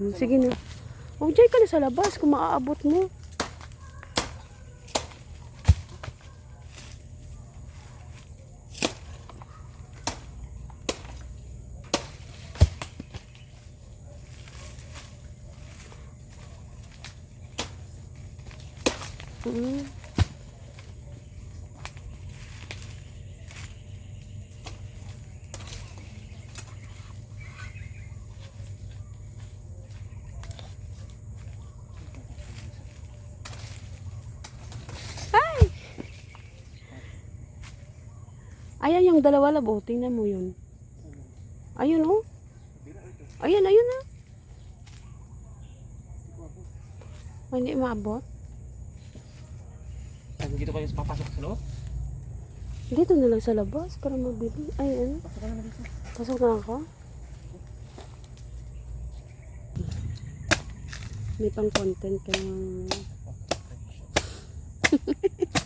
Hmm, sige na. Oh, dyan ka na sa labas kung maaabot mo. Mm. Ay! Ayan yung dalawa labo. Tingnan mo yun. Ayun oh. Ayan, ayun na. Oh, hindi maabot. Sabi dito kayo papasok sa loob? Dito na lang sa labas para mabili. Ay, ano? Pasok na dito. Pasok na ako. May pang content ka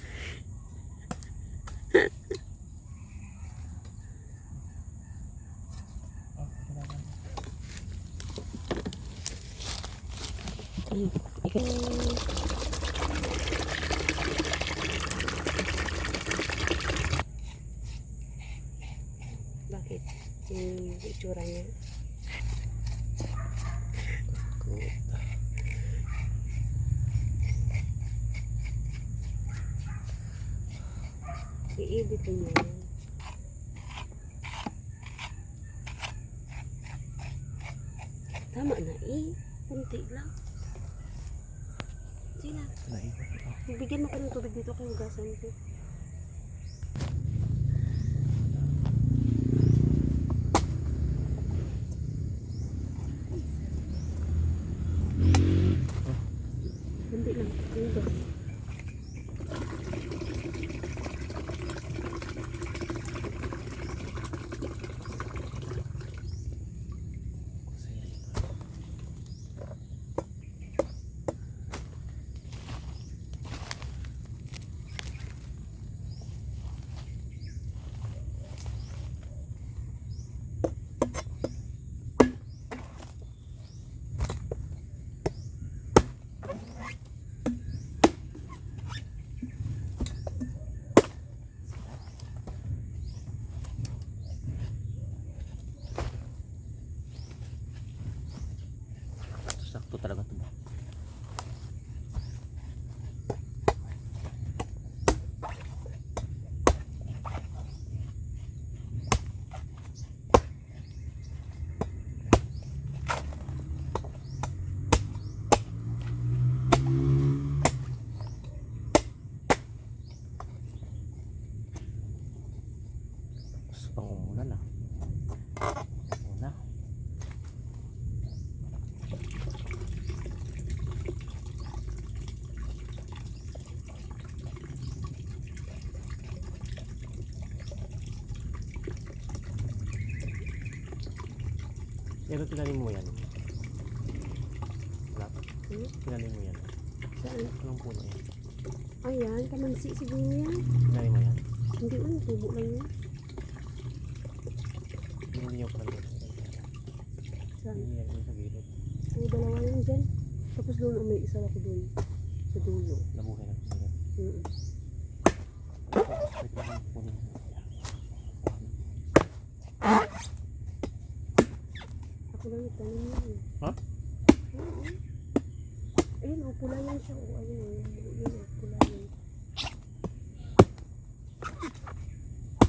ikaw. Bakit? Yung itsura niya. I-edit yan. Tama na eh. Kunti lang. Sige na. Bigyan mo ko ng tubig dito kay hugasan ko. Hindi lang. Hugas. Sakto talaga ito. Gusto pang umulan ah. Una. Pero tinanim mo yan. Wala. Hmm? Tinanim mo yan. Saan? Anong puno yan? Ayan, kamansi siguro yan. Tinanim mo yan? Hindi un, tubo lang yan. Hindi niyo pala. Saan? Hindi yan sa gilid. May dalawa yan dyan. Tapos doon, oh, may isa ako doon. Sa dulo. Nabuhay na. Mm. Tapos pwede naman kunin. Ako lang itanim eh. Ha? Oo. Ayun, oh, pula yan siya. Oh, ayun, oh. Yun, oh, pula yan.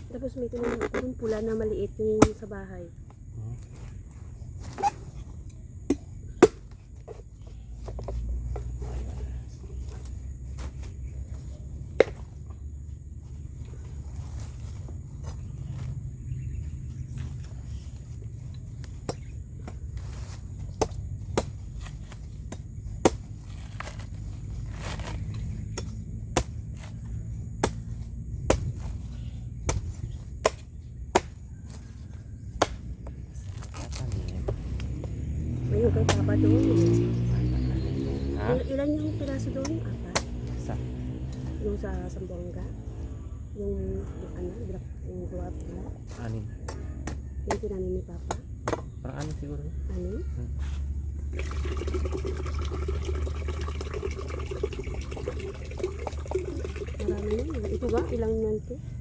Tapos may tinanong ko yung pula na maliit yung sa bahay. Hmm. bahasa dulu apa? Sa. Yung sa Sambonga. yang ano, berapa yang keluar Ani. yang Yung tinanim ni Papa. Ani sih kurang. Ani. Hmm. Marami na. Ito ba? Ilang nanti?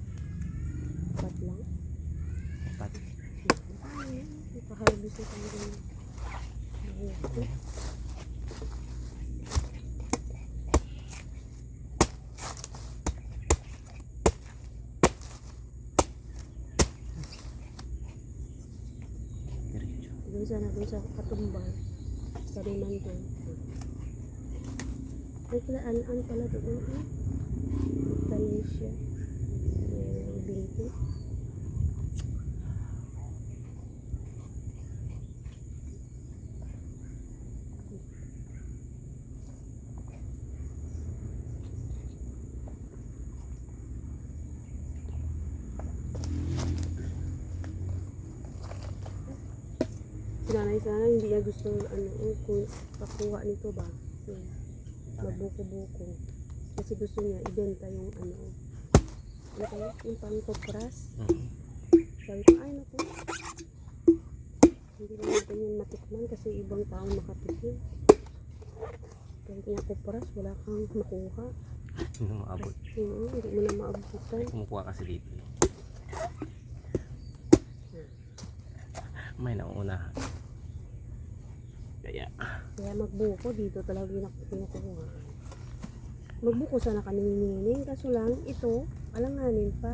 Doon sana, doon sa katumbal. Sa riman doon. Ay, pala, doon. Eh? Tanin siya. Ayan, Si nanay sana hindi niya gusto ano, eh, kung pakuha nito ba. Yung mabuko-buko. Kasi gusto niya ibenta yung ano. Ano kaya? Yung pang kopras. Mhm. Sabi ko, ay naku. Hindi na natin yun matikman kasi ibang tao makatikim. Kahit nga kopras, wala kang makuha. Hindi mo maabot. Oo, hindi mo na maabutan. Kumukuha kasi dito. May nauna. Kaya, Kaya magbuko dito talaga yung nak- kinukuha. Magbuko sana kami ni Nining, kaso lang ito, alanganin pa.